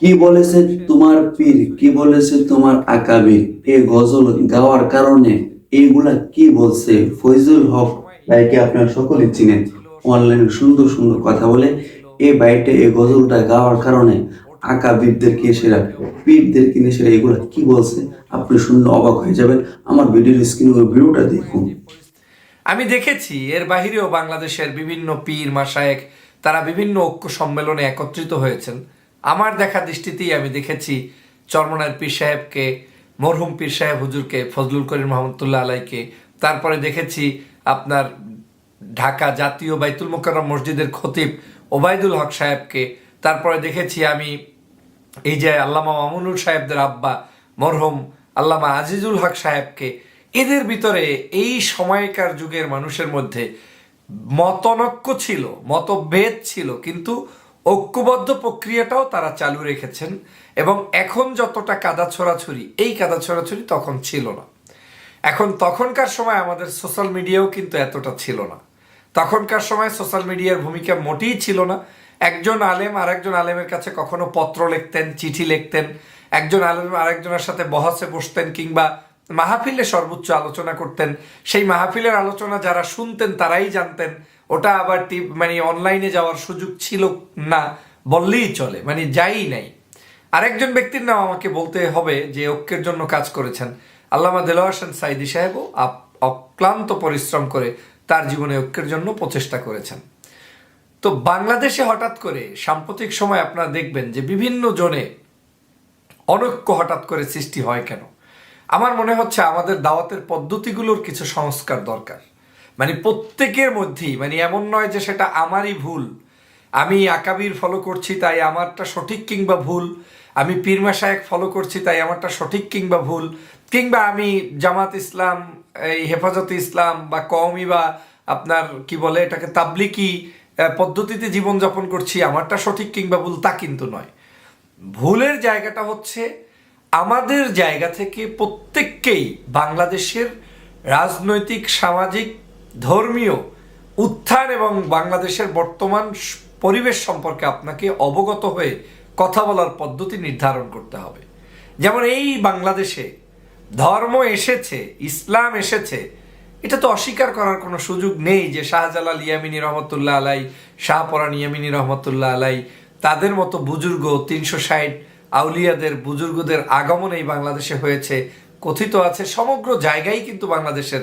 কি বলেছে তোমার পীর? কি বলেছে তোমার আকাবির? এই গজল গাওয়ার কারণে এইগুলা কি বলছে? ফয়জুল হক ভাইকে আপনারা সকলে চিনেন। অনলাইনে সুন্দর সুন্দর কথা বলে এই বাইটে এই গজলটা গাওয়ার কারণে আকাবিরদেরকে সেরা পীরদেরকে নিয়ে সেরা এগুলা কি বলছে? আপনি শুনলে অবাক হয়ে যাবেন। আমার ভিডিওর স্ক্রিনে ওই ভিডিওটা দেখুন। আমি দেখেছি, এর বাহিরেও বাংলাদেশের বিভিন্ন পীর মাসায়েক তারা বিভিন্ন ঐক্য সম্মেলনে একত্রিত হয়েছেন। আমার দেখা দৃষ্টিতেই আমি দেখেছি চরমনার পীর সাহেবকে, মরহুম পীর সাহেব হুজুরকে, ফজলুল করিম মোহাম্মদুল্লাহ আলাইকে। তারপরে দেখেছি আপনার ঢাকা জাতীয় বাইতুল মোকাররম মসজিদের খতিব ওবায়দুল হক সাহেবকে। তারপরে দেখেছি আমি এই যে আল্লামা মামুনুল সাহেবদের আব্বা, মরহুম আল্লামা আজিজুল হক সাহেবকে। এদের ভিতরে এই সময়কার যুগের মানুষের মধ্যে মতনৈক্য ছিল, মতভেদ ছিল, কিন্তু ঐক্যবদ্ধ প্রক্রিয়াটাও তারা চালু রেখেছেন এবং এখন যতটা কাদা ছড়াছড়ি, এই কাদা ছড়াছড়ি তখন ছিল না। এখন তখনকার সময় আমাদের সোশ্যাল মিডিয়াও কিন্তু এতটা ছিল না। তখনকার সময় সোশ্যাল মিডিয়ার ভূমিকা মোটেই ছিল না। একজন আলেম আরেকজন আলেমের কাছে কখনো পত্র লিখতেন, চিঠি লিখতেন, একজন আলেম আরেকজনের সাথে বহাসে বসতেন কিংবা মাহফিলে সর্বোচ্চ আলোচনা করতেন। সেই মাহফিলের আলোচনা যারা শুনতেন তারাই জানতেন। ওটা আবার মানে অনলাইনে যাওয়ার সুযোগ ছিল না বললেই চলে মানে যাই নাই। আরেকজন ব্যক্তির নাম আমাকে বলতে হবে যে ঐক্যের জন্য কাজ করেছেন। আল্লামা দেলোয়ার হোসেন সাইদি সাহেবও অক্লান্ত পরিশ্রম করে তার জীবনে ঐক্যের জন্য প্রচেষ্টা করেছেন। তো বাংলাদেশে হঠাৎ করে সাম্প্রতিক সময় আপনারা দেখবেন যে বিভিন্ন জনে অনৈক্য হঠাৎ করে সৃষ্টি হয় কেন? আমার মনে হচ্ছে আমাদের দাওয়াতের পদ্ধতিগুলোর কিছু সংস্কার দরকার। মানে প্রত্যেকের মধ্যেই মানে এমন নয় যে সেটা আমারই ভুল। আমি আকাবির ফলো করছি, তাই আমারটা সঠিক কিংবা ভুল। আমি পীরমা শায়েক ফলো করছি, তাই আমারটা সঠিক কিংবা ভুল। কিংবা আমি জামাত ইসলাম, এই হেফাজত ইসলাম বা কওমি বা আপনার কি বলে এটাকে তাবলিকি পদ্ধতিতে জীবনযাপন করছি, আমারটা সঠিক কিংবা ভুল তা কিন্তু নয়। ভুলের জায়গাটা হচ্ছে আমাদের জায়গা থেকে প্রত্যেককেই বাংলাদেশের রাজনৈতিক, সামাজিক ধর্মীয় উত্থান এবং বাংলাদেশের বর্তমান পরিবেশ সম্পর্কে আপনাকে অবগত হয়ে কথা বলার পদ্ধতি নির্ধারণ করতে হবে। যেমন এই বাংলাদেশে ধর্ম এসেছে, ইসলাম এসেছে, এটা তো অস্বীকার করার কোনো সুযোগ নেই যে শাহজালাল ইয়ামিনী রহমতুল্লাহ আলাই শাহপরান ইয়ামিনী রহমতুল্লাহ আলাই, তাদের মতো বুজুর্গ তিনশো ষাট আউলিয়াদের বুজুর্গদের আগমন এই বাংলাদেশে হয়েছে, কথিত আছে, সমগ্র জায়গায় কিন্তু বাংলাদেশের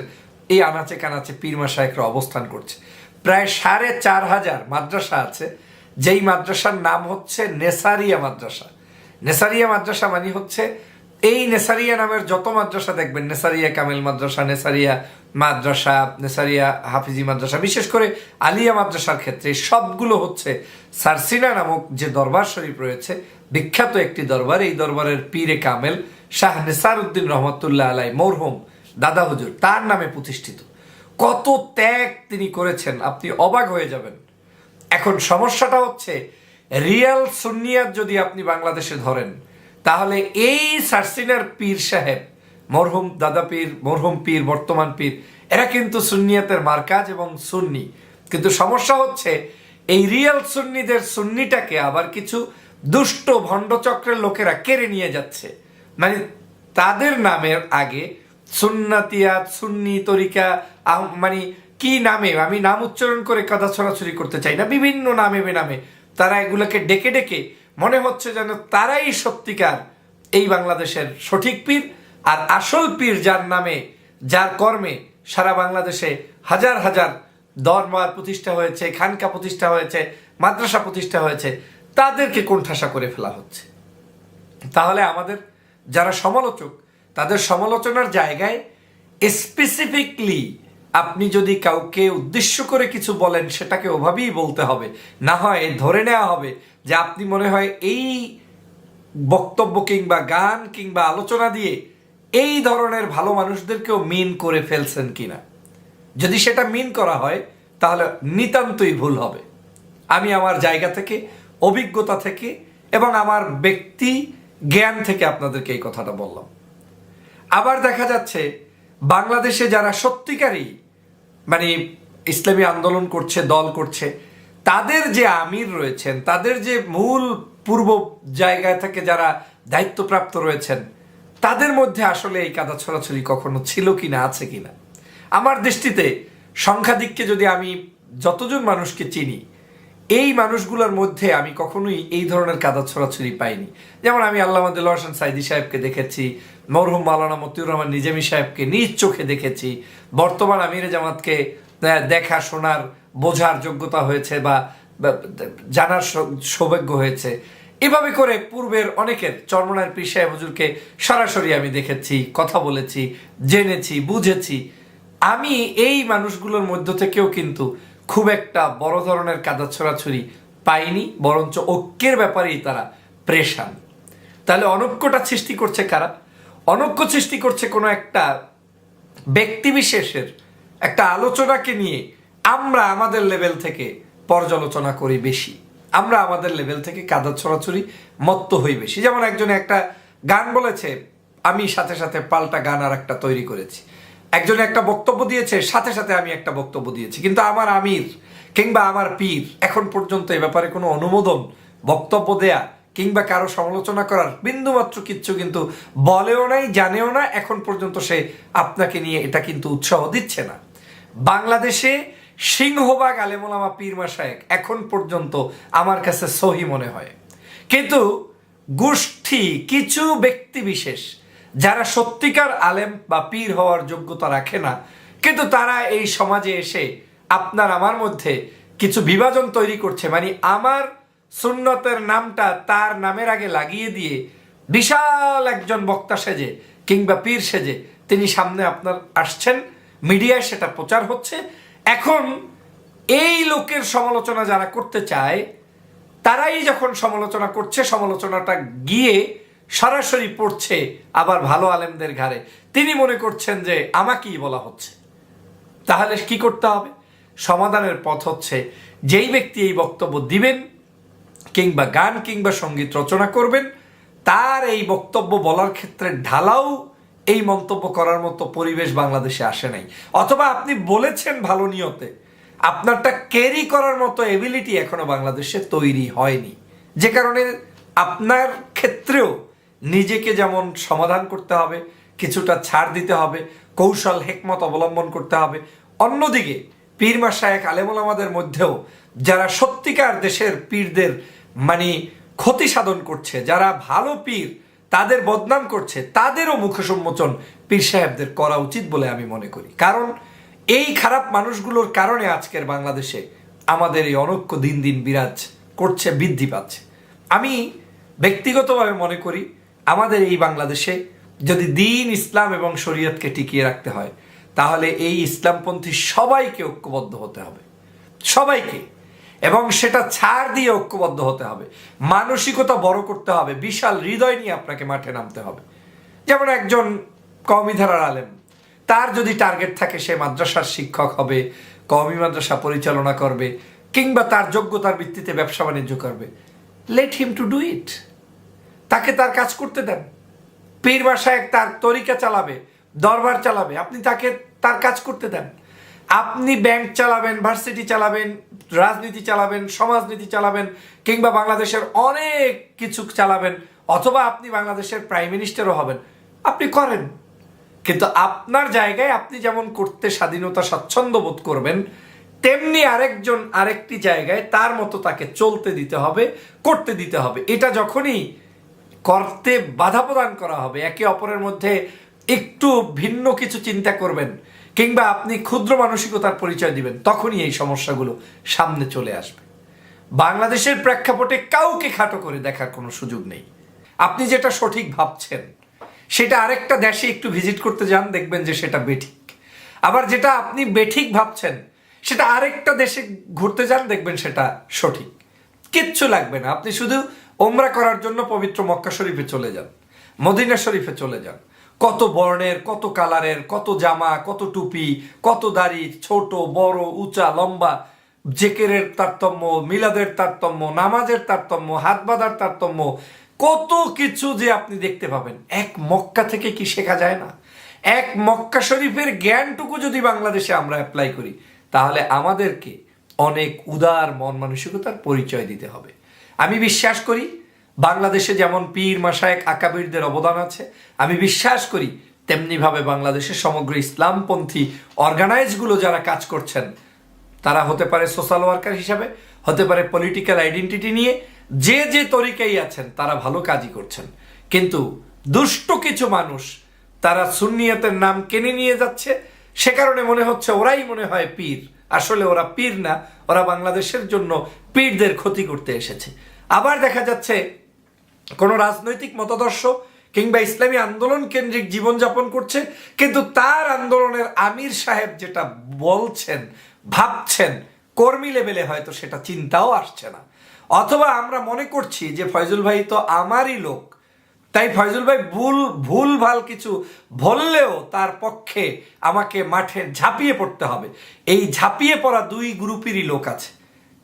এই আনাচে কানাচে পীরমা শাহেকরা অবস্থান করছে। প্রায় সাড়ে চার হাজার মাদ্রাসা আছে, যেই মাদ্রাসার নাম হচ্ছে নেসারিয়া মাদ্রাসা। নেসারিয়া মাদ্রাসা মানে হচ্ছে, এই নেসারিয়া নামের যত মাদ্রাসা দেখবেন, নেসারিয়া কামেল মাদ্রাসা, নেসারিয়া মাদ্রাসা, নেসারিয়া হাফিজি মাদ্রাসা, বিশেষ করে আলিয়া মাদ্রাসার ক্ষেত্রে সবগুলো হচ্ছে সারসিনা নামক যে দরবার শরীফ রয়েছে, বিখ্যাত একটি দরবার, এই দরবারের পীরে কামেল শাহ নেসার উদ্দিন রহমতুল্লাহ আলাই মরহুম দাদা হুজুর, তার নামে প্রতিষ্ঠিত। কত ত্যাগ তিনি করেছেন, আপনি অবাক হয়ে যাবেন। এখন সমস্যাটা হচ্ছে, রিয়াল সুন্নিয়াত যদি আপনি বাংলাদেশে ধরেন, তাহলে এই সার্সিনার পীর সাহেব, মরহুম দাদা পীর, মরহুম পীর, বর্তমান পীর, এরা কিন্তু সুন্নিয়াতের মার্কাজ এবং সুন্নি। কিন্তু সমস্যা হচ্ছে, এই রিয়াল সুন্নিদের সুন্নিটাকে আবার কিছু দুষ্ট ভণ্ডচক্রের লোকেরা কেড়ে নিয়ে যাচ্ছে। মানে তাদের নামের আগে সুন্নাতিয়াত সুন্নি তরিকা, আহ- মানে কি নামে? আমি নাম উচ্চারণ করে কথা ছড়াছড়ি করতে চাই না, বিভিন্ন নামে বেনামে। তারা এগুলোকে ডেকে ডেকে মনে হচ্ছে যেন তারাই সত্যিকার এই বাংলাদেশের সঠিক পীর আর আসল পীর যার নামে, যার কর্মে সারা বাংলাদেশে হাজার হাজার দরবার প্রতিষ্ঠা হয়েছে, খানকা প্রতিষ্ঠা হয়েছে, মাদ্রাসা প্রতিষ্ঠা হয়েছে, তাদেরকে কোণঠাসা করে ফেলা হচ্ছে। তাহলে আমাদের যারা সমালোচক তাদের সমালোচনার জায়গায় স্পেসিফিকলি আপনি যদি কাউকে উদ্দেশ্য করে কিছু বলেন, সেটাকে ওভাবেই বলতে হবে। না হয় ধরে নেওয়া হবে যে আপনি মনে হয় এই বক্তব্য কিংবা গান কিংবা আলোচনা দিয়ে এই ধরনের ভালো মানুষদেরকেও মিন করে ফেলছেন কিনা। যদি সেটা মিন করা হয়, তাহলে নিতান্তই ভুল হবে। আমি আমার জায়গা থেকে, অভিজ্ঞতা থেকে এবং আমার ব্যক্তি জ্ঞান থেকে আপনাদেরকে এই কথাটা বললাম। আবার দেখা যাচ্ছে বাংলাদেশে যারা সত্যিকারই মানে ইসলামী আন্দোলন করছে, দল করছে, তাদের যে আমির রয়েছেন, তাদের যে মূল পূর্ব জায়গায় থেকে যারা দায়িত্বপ্রাপ্ত রয়েছেন, তাদের মধ্যে আসলে এই কাদা ছড়াছড়ি কখনো ছিল কি না আছে কিনা? আমার দৃষ্টিতে সংখ্যাধিককে যদি আমি যতজন মানুষকে চিনি এই মানুষগুলোর মধ্যে আমি কখনোই এই ধরনের কাদা ছড়াছড়ি পাইনি। যেমন আমি আল্লাহ হোসেন সাইদি সাহেবকে দেখেছি, মরহুম মালানা মতিউর রহমান নিজামী সাহেবকে নিজ চোখে দেখেছি। বর্তমান আমির জামাতকে দেখা, শোনার, বোঝার যোগ্যতা হয়েছে বা জানার সৌভাগ্য হয়েছে। এভাবে করে পূর্বের অনেকের চর্মনার পীর সাহেব হুজুরকে সরাসরি আমি দেখেছি, কথা বলেছি, জেনেছি, বুঝেছি। আমি এই মানুষগুলোর মধ্য থেকেও কিন্তু খুব একটা বড় ধরনের কাদা ছড়াছড়ি পাইনি বরঞ্চ ঐক্যের ব্যাপারেই তারা প্রেশান। তাহলে অনৈক্যটা সৃষ্টি করছে কারা? অনৈক্য সৃষ্টি করছে কোনো একটা ব্যক্তিবিশেষের একটা আলোচনাকে নিয়ে আমরা আমাদের লেভেল থেকে পর্যালোচনা করি বেশি। আমরা আমাদের লেভেল থেকে কাদা ছড়াছড়ি মত্ত হই বেশি। যেমন একজনে একটা গান বলেছে, আমি সাথে সাথে পাল্টা গান আর একটা তৈরি করেছি। একজনে একটা বক্তব্য দিয়েছে, সাথে সাথে আমি একটা বক্তব্য দিয়েছি। কিন্তু আমার আমির কিংবা আমার পীর, এখন পর্যন্ত এ ব্যাপারে কোনো অনুমোদন, বক্তব্য দেয়া কিংবা কারও সমালোচনা করার বিন্দুমাত্র কিচ্ছু কিন্তু বলেও নাই, জানেও না, এখন পর্যন্ত সে আপনাকে নিয়ে এটা কিন্তু উৎসাহ দিচ্ছে না। বাংলাদেশে সিংহবাগ আলেমোলামা পীর মাসায়েক এখন পর্যন্ত আমার কাছে সহি মনে হয়। কিন্তু গোষ্ঠী, কিছু ব্যক্তি বিশেষ যারা সত্যিকার আলেম বা পীর হওয়ার যোগ্যতা রাখে না, কিন্তু তারা এই সমাজে এসে আপনার আমার মধ্যে কিছু বিভাজন তৈরি করছে। মানে আমার সুন্নতের নামটা তার নামের আগে লাগিয়ে দিয়ে বিশাল একজন বক্তা সেজে কিংবা পীর সেজে তিনি সামনে আপনার আসছেন, মিডিয়ায় সেটা প্রচার হচ্ছে। এখন এই লোকের সমালোচনা যারা করতে চায়, তারাই যখন সমালোচনা করছে, সমালোচনাটা গিয়ে সরাসরি পড়ছে আবার ভালো আলেমদের ঘাড়ে। তিনি মনে করছেন যে আমাকেই বলা হচ্ছে। তাহলে কি করতে হবে? সমাধানের পথ হচ্ছে যেই ব্যক্তি এই বক্তব্য দিবেন কিংবা গান কিংবা সংগীত রচনা করবেন, তার এই বক্তব্য বলার ক্ষেত্রে ঢালাও এই মন্তব্য করার মতো পরিবেশ বাংলাদেশে আসে নাই। অথবা আপনি বলেছেন ভালো নিয়তে, আপনারটা ক্যারি করার মতো এবিলিটি এখনও বাংলাদেশে তৈরি হয়নি। যে কারণে আপনার ক্ষেত্রেও নিজেকে যেমন সমাধান করতে হবে, কিছুটা ছাড় দিতে হবে, কৌশল, হেকমত অবলম্বন করতে হবে। অন্যদিকে, পীর মাসায়েক আলেমুল আমাদের মধ্যেও যারা সত্যিকার দেশের পীরদের মানে ক্ষতি সাধন করছে, যারা ভালো পীর, তাদের বদনাম করছে, তাদেরও মুখ সম্মোচন পীর সাহেবদের করা উচিত বলে আমি মনে করি। কারণ এই খারাপ মানুষগুলোর কারণে আজকের বাংলাদেশে আমাদের এই অনৈক্য দিন দিন বিরাজ করছে, বৃদ্ধি পাচ্ছে। আমি ব্যক্তিগতভাবে মনে করি আমাদের এই বাংলাদেশে যদি দিন ইসলাম এবং শরীয়তকে টিকিয়ে রাখতে হয়, তাহলে এই ইসলামপন্থী সবাইকে ঐক্যবদ্ধ হতে হবে। সবাইকে। এবং সেটা ছাড় দিয়ে ঐক্যবদ্ধ হতে হবে। মানসিকতা বড় করতে হবে। বিশাল হৃদয় নিয়ে আপনাকে মাঠে নামতে হবে। যেমন একজন কওমি ধারার আলেম, তার যদি টার্গেট থাকে সে মাদ্রাসার শিক্ষক হবে, কওমি মাদ্রাসা পরিচালনা করবে, কিংবা তার যোগ্যতার ভিত্তিতে ব্যবসা বাণিজ্য করবে। Let him to do it তাকে তার কাজ করতে দেন। পীর বাসায় তার তরিকা চালাবে, দরবার চালাবে, আপনি তাকে তার কাজ করতে দেন। আপনি ব্যাংক চালাবেন ভার্সিটি চালাবেন, রাজনীতি চালাবেন, সমাজনীতি চালাবেন, কিংবা বাংলাদেশের অনেক কিছু চালাবেন, অথবা আপনি বাংলাদেশের প্রাইম মিনিস্টারও হবেন। আপনি করেন। কিন্তু আপনার জায়গায় আপনি যেমন করতে স্বাধীনতা স্বাচ্ছন্দ্য বোধ করবেন, তেমনি আরেকজন আরেকটি জায়গায় তার মতো তাকে চলতে দিতে হবে, করতে দিতে হবে। এটা যখনই করতে বাধা প্রদান করা হবে। একে অপরের মধ্যে একটু ভিন্ন কিছু চিন্তা করবেন কিংবা আপনি ক্ষুদ্র মানসিকতার পরিচয় দিবেন, তখনই এই সমস্যাগুলো সামনে চলে আসবে। বাংলাদেশের প্রেক্ষাপটে কাউকে খাটো করে দেখার কোনো সুযোগ নেই। আপনি যেটা সঠিক ভাবছেন, সেটা আরেকটা দেশে একটু ভিজিট করতে যান, দেখবেন যে সেটা বেঠিক। আবার যেটা আপনি বেঠিক ভাবছেন, সেটা আরেকটা দেশে ঘুরতে যান, দেখবেন সেটা সঠিক। কিচ্ছু লাগবে না। আপনি শুধু ওমরা করার জন্য পবিত্র মক্কা শরীফে চলে যান, মদিনা শরীফে চলে যান। কত বর্ণের, কত কালারের, কত জামা, কত টুপি, কত দাড়ি, ছোট, বড়, উঁচা, লম্বা, জেকেরের তারতম্য, মিলাদের তারতম্য, নামাজের তারতম্য, হাত বাঁধার তারতম্য, কত কিছু যে আপনি দেখতে পাবেন। এক মক্কা থেকে কি শেখা যায় না? এক মক্কা শরীফের জ্ঞানটুকু যদি বাংলাদেশে আমরা অ্যাপ্লাই করি, তাহলে আমাদেরকে অনেক উদার মন মানসিকতার পরিচয় দিতে হবে। আমি বিশ্বাস করি বাংলাদেশে যেমন পীর মাসায়েক আকাবিরদের অবদান আছে, আমি বিশ্বাস করি তেমনিভাবে বাংলাদেশে সমগ্র ইসলামপন্থী অর্গানাইজগুলো যারা কাজ করছেন, তারা হতে পারে সোশ্যাল ওয়ার্কার হিসাবে, হতে পারে পলিটিক্যাল আইডেন্টিটি নিয়ে, যে যে তরিকাই আছেন, তারা ভালো কাজই করছেন। কিন্তু দুষ্ট কিছু মানুষ, তারা সুন্নিয়তের নাম কেনে নিয়ে যাচ্ছে, সে কারণে মনে হচ্ছে ওরাই মনে হয় পীর। আসলে ওরা পীর না, ওরা বাংলাদেশের জন্য পীরদের ক্ষতি করতে এসেছে। আবার দেখা যাচ্ছে, কোনো রাজনৈতিক মতাদর্শ কিংবা ইসলামী আন্দোলন কেন্দ্রিক জীবনযাপন করছে, কিন্তু তার আন্দোলনের আমির সাহেব যেটা বলছেন, ভাবছেন, কর্মী লেভেলে হয়তো সেটা চিন্তাও আসছে না। অথবা আমরা মনে করছি যে ফয়জুল ভাই তো আমারই লোক তাই ফয়জুল ভাই, ভুল ভুল ভালো কিছু বললেও তার পক্ষে আমাকে মাঠে ঝাঁপিয়ে পড়তে হবে। এই ঝাঁপিয়ে পড়া দুই গ্রুপেরই লোক আছে।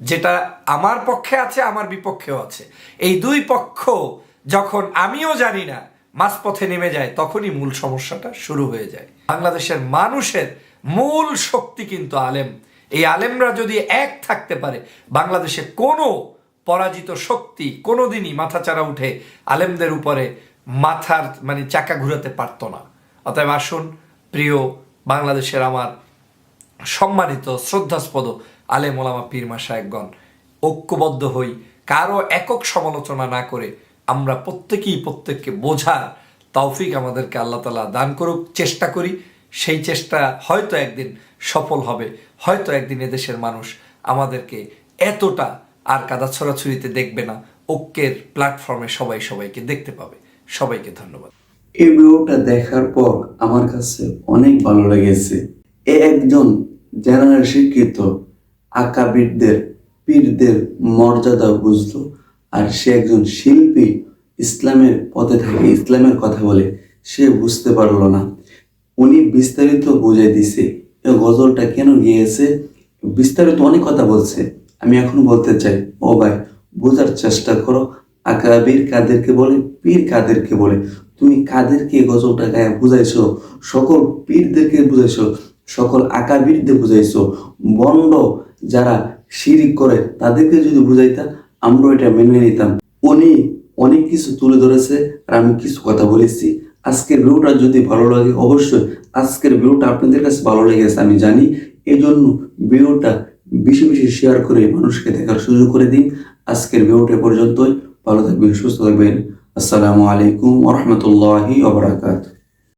যেটা আমার পক্ষে আছে, আমার বিপক্ষেও আছে। এই দুই পক্ষ যখন আমিও জানি না মাঝপথে নেমে যায়, তখনই মূল সমস্যাটা শুরু হয়ে যায়। বাংলাদেশের মানুষের মূল শক্তি কিন্তু আলেম। এই আলেমরা যদি এক থাকতে পারে, বাংলাদেশে কোনো পরাজিত শক্তি কোনোদিনই মাথাচাড়া উঠে আলেমদের উপরে মাথার মানে চাকা ঘুরাতে পারতো না। অতএব আসুন, প্রিয় বাংলাদেশের আমার সম্মানিত, শ্রদ্ধাস্পদ আলেম ওলামা পীর মাসায়কগণ ঐক্যবদ্ধ হই, কারও একক সমালোচনা না করে আমরা প্রত্যেকেই প্রত্যেককে বোঝার তৌফিক আমাদেরকে আল্লাহ তালা দান করুক। চেষ্টা করি, সেই চেষ্টা হয়তো একদিন সফল হবে, হয়তো একদিন এদেশের মানুষ আমাদেরকে এতটা আর কাদা ছড়াছড়িতে দেখবে না। ঐক্যের প্ল্যাটফর্মে সবাই সবাইকে দেখতে পাবে। সবাইকে ধন্যবাদ। এই ভিডিওটা দেখার পর আমার কাছে অনেক ভালো লেগেছে। এ একজন জেনারেল শিক্ষিত আকাবিরদের, পীরদের মর্যাদা বুঝলো আর সে একজন শিল্পী ইসলামের পথে থাকে, ইসলামের কথা বলে, সে বুঝতে পারল না। উনি বিস্তারিত বুঝাই দিছে। গজলটা কেন গিয়েছে? বিস্তারিত অনেক কথা বলছে। আমি এখন বলতে চাই, ও ভাই, বোঝার চেষ্টা করো। আকাবির কাদেরকে বলে, পীর কাদেরকে বলে। তুমি কাদেরকে গজলটা গায়ে বুঝাইছো? সকল পীরদেরকে বুঝাইছো? সকল আকাবিরদের বুঝাইছো? বন্ড যারা শিরিক করে, তাদেরকে যদি বুঝাইতা আমরা এটা মেনে নিতাম। উনি অনেক কিছু তুলে ধরেছে আর আমি কিছু কথা বলেছি। আজকের ভিডিওটা যদি ভালো লাগে, অবশ্যই আজকের ভিডিওটা আপনাদের কাছে ভালো লেগেছে, আমি জানি। এই জন্য ভিডিওটা বেশি বেশি শেয়ার করে মানুষকে দেখার সুযোগ করে দিন। আজকের ভিডিওটা পর্যন্তই। ভালো থাকবেন, সুস্থ থাকবেন। আসসালামু আলাইকুম ওরহমতুল্লাহি ওবরাকাতুহ